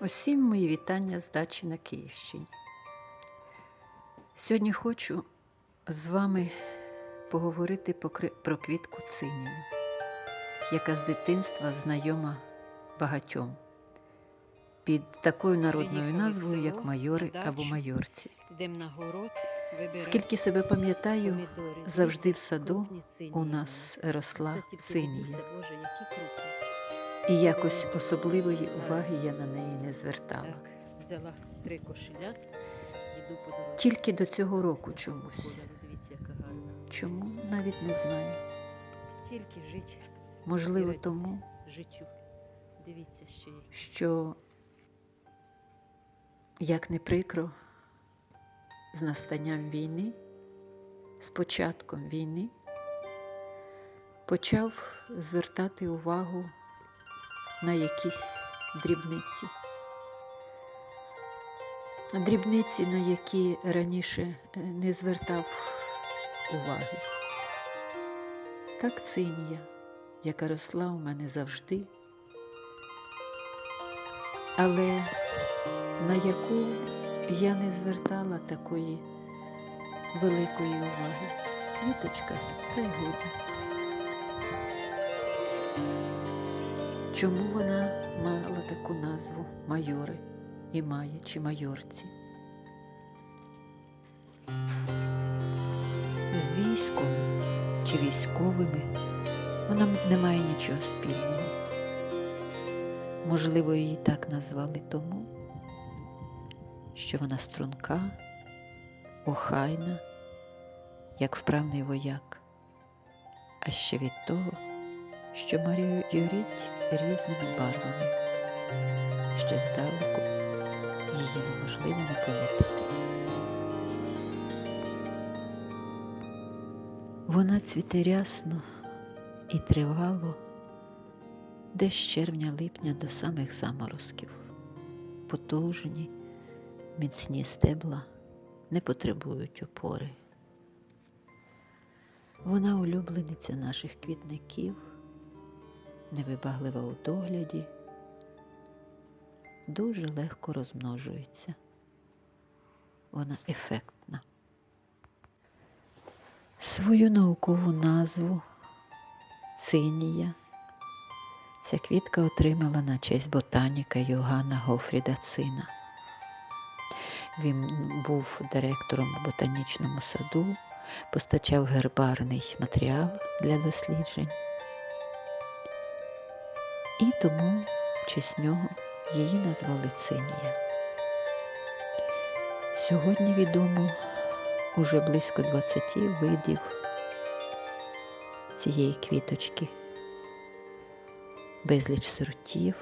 Усім мої вітання з дачі на Київщині. Сьогодні хочу з вами поговорити про квітку цинію, яка з дитинства знайома багатьом під такою народною назвою, як майори або майорці. Скільки себе пам'ятаю, завжди в саду у нас росла цинія. І якось особливої уваги я на неї не звертала. Так, взяла три кошеля, йду по. Тільки до цього року чомусь. Дивіться, яка гарна. Чому навіть не знаю. Тільки жить Можливо, тому, життю. Дивіться, що є. що, як не прикро, з настанням війни, з початком війни, почав звертати увагу на якісь дрібниці. Дрібниці, на які раніше е, не звертав уваги. Так цинія, яка росла у мене завжди, але на яку я не звертала такої великої уваги. Квіточка та й годі. Чому вона мала таку назву майори і має чи майорці? З військом чи військовими вона не має нічого спільного. Можливо, її так назвали тому, що вона струнка, охайна, як вправний вояк, а ще від того, що маріорить різними барвами, ще здалеку її неможливо не помітити. Вона цвіте рясно і тривало десь червня-липня до самих заморозків. Потужні, міцні стебла не потребують опори. Вона улюблениця наших квітників, невибаглива у догляді, дуже легко розмножується. Вона ефектна. Свою наукову назву цинія Ця квітка отримала на честь ботаніка Йоганна Гофріда Цина. Він був директором у ботанічному саду, постачав гербарний матеріал для досліджень. І тому в честь нього її назвали Цинія. Сьогодні відомо уже близько 20 видів цієї квіточки безліч сортів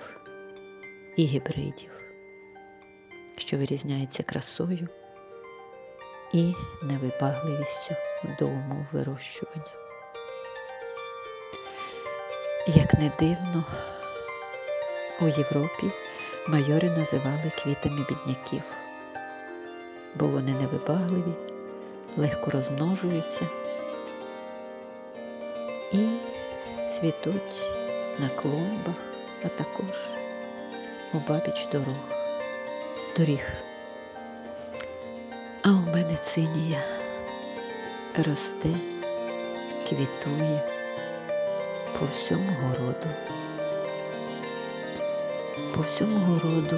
і гібридів, що вирізняється красою і невибагливістю до умов вирощування. Як не дивно, у Європі майори називали квітами бідняків, бо вони невибагливі, легко розмножуються і цвітуть на клумбах, а також обабіч дорог, доріг. А у мене цинія росте, квітує по всьому городу. По всьому городу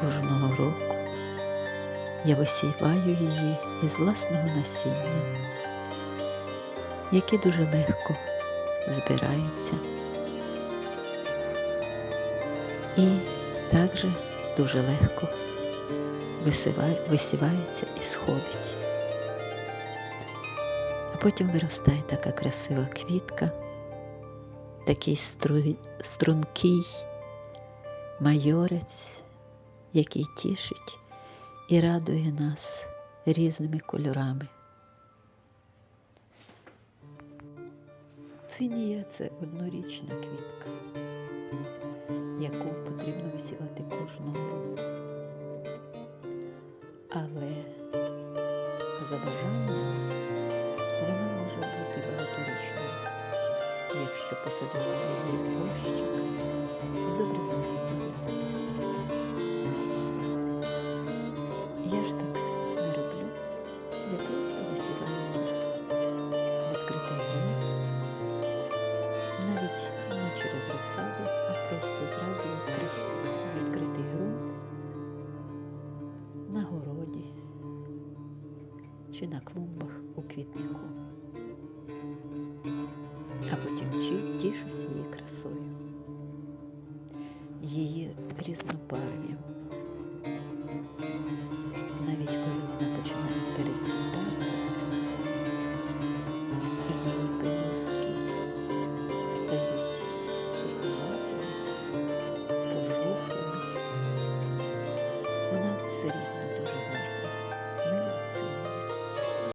кожного року я висіваю її із власного насіння, яке дуже легко збирається і також дуже легко висівається і сходить. А потім виростає така красива квітка, такий стру, стрункий майорець, який тішить і радує нас різними кольорами. Цинія це однорічна квітка яку потрібно висівати кожного року. Але за бажанням вона може бути багаторічною, якщо посадити її чи на клумбах у квітнику. А потім тішусь її красою, її різнобарв'ям,